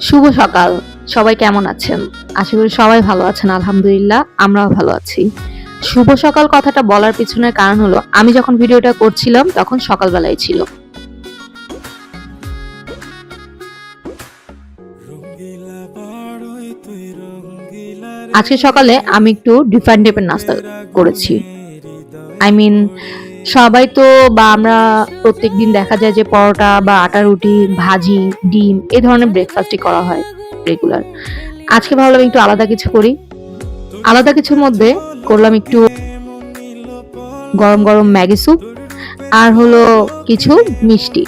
শুভ সকাল। সবাই কেমন আছেন? আশা করি সবাই ভালো আছেন, আলহামদুলিল্লাহ, আমরাও ভালো আছি। শুভ সকাল কথাটা বলার পিছনের কারণ হলো, আমি যখন ভিডিওটা করছিলাম, তখন সকালবেলায় ছিল। আজকে সকালে আমি একটু ডিফারেন্ট টাইপের নাস্তা করেছি। আই মিন সবাই তো বা আমরা প্রত্যেক দিন দেখা যায় যে পরোটা বা আটা, রুটি, ভাজি, ডিম এ ধরনের ব্রেকফাস্টই করা হয় রেগুলার আজকে ভাবলাম একটু আলাদা কিছু করি। আলাদা কিছুর মধ্যে করলাম একটু গরম গরম ম্যাগি স্যুপ আর হলো কিছু মিষ্টি।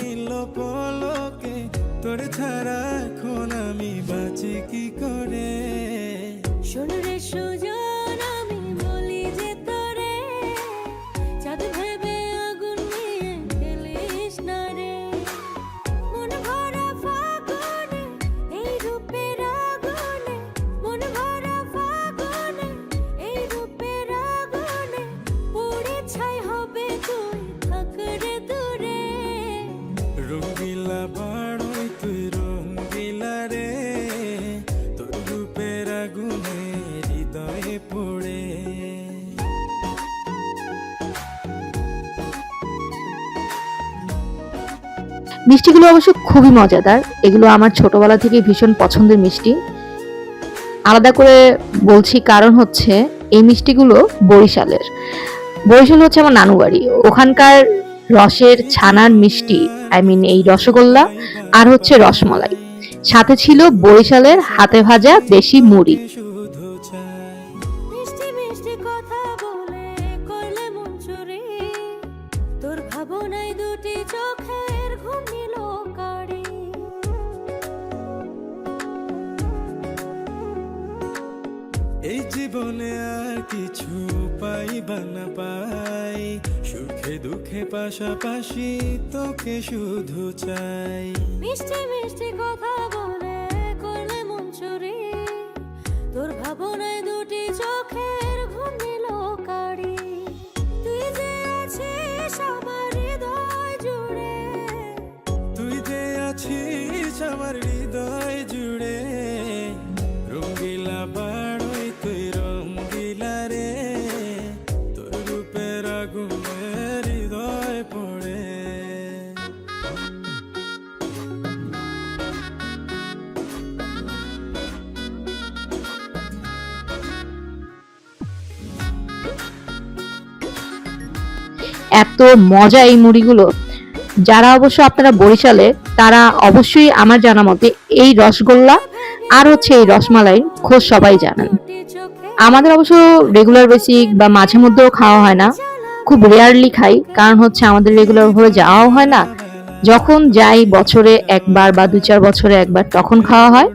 মিষ্টিগুলো অবশ্য খুবই মজাদার। এগুলো আমার ছোটবেলা থেকে ভীষণ পছন্দের মিষ্টি। আলাদা করে বলছি কারণ হচ্ছে, এই মিষ্টিগুলো বরিশালের। বরিশাল হচ্ছে আমার নানু বাড়ি ওখানকার রসের ছানার মিষ্টি আই মিন এই রসগোল্লা আর হচ্ছে রসমলাই। সাথে ছিল বরিশালের হাতে ভাজা দেশি মুড়ি। কাড়ি এই জীবনে আর কিছু পাইবা না পাই। সুখে দুঃখে পাশাপাশি তোকে শুধু চাই। মিষ্টি মিষ্টি কথা আমার হৃদয় জুড়ে রঙ্গিলা বাড়ই তুই রঙ্গিলা রে তোর রূপের আগুনে হৃদয় পড়ে এত মজা এই মুড়িগুলো। যারা অবশ্য আপনারা বরিশালে তারা অবশ্যই আমার জানা মতে এই রসগোল্লা আর হচ্ছে এই রসমালাই খোঁজ সবাই জানেন। আমাদের অবশ্য রেগুলার বেসিক বা মাঝে মধ্যেও খাওয়া হয় না। খুব রেয়ারলি খাই, কারণ হচ্ছে আমাদের রেগুলার ভাবে যাওয়াও হয় না। যখন যাই বছরে একবার বা দু চার বছরে একবার তখন খাওয়া হয়,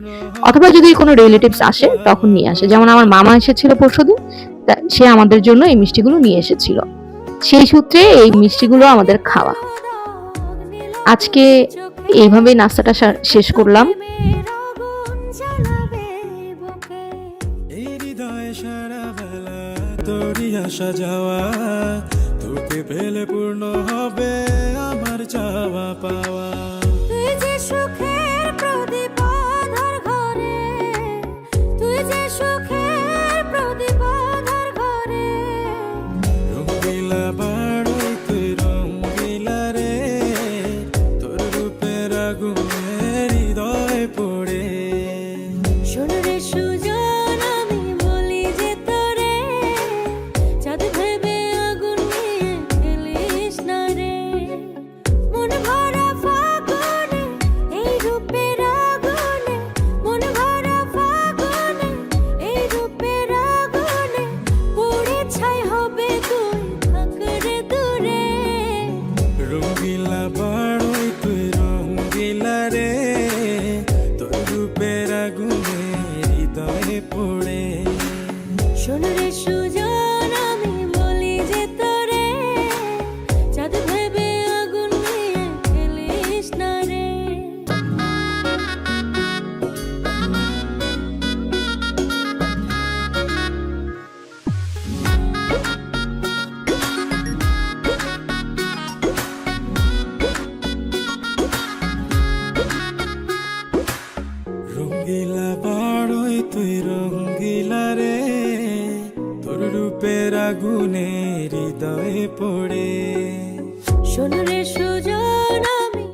অথবা যদি কোনো রিলেটিভস আসে তখন নিয়ে আসে। যেমন আমার মামা এসেছিল পরশুদিন সে আমাদের জন্য এই মিষ্টিগুলো নিয়ে এসেছিল। সেই সূত্রে এই মিষ্টিগুলো আমাদের খাওয়া। আজকে এইভাবেই নাস্তাটা শেষ করলাম। আসা যাওয়া তোকে পেলে পূর্ণ হবে আমার চাওয়া পাওয়া। পড়ে শোন রে রঙ্গিলা রে তোর রূপের আগুনে হৃদয়ে পড়ে। শোন রে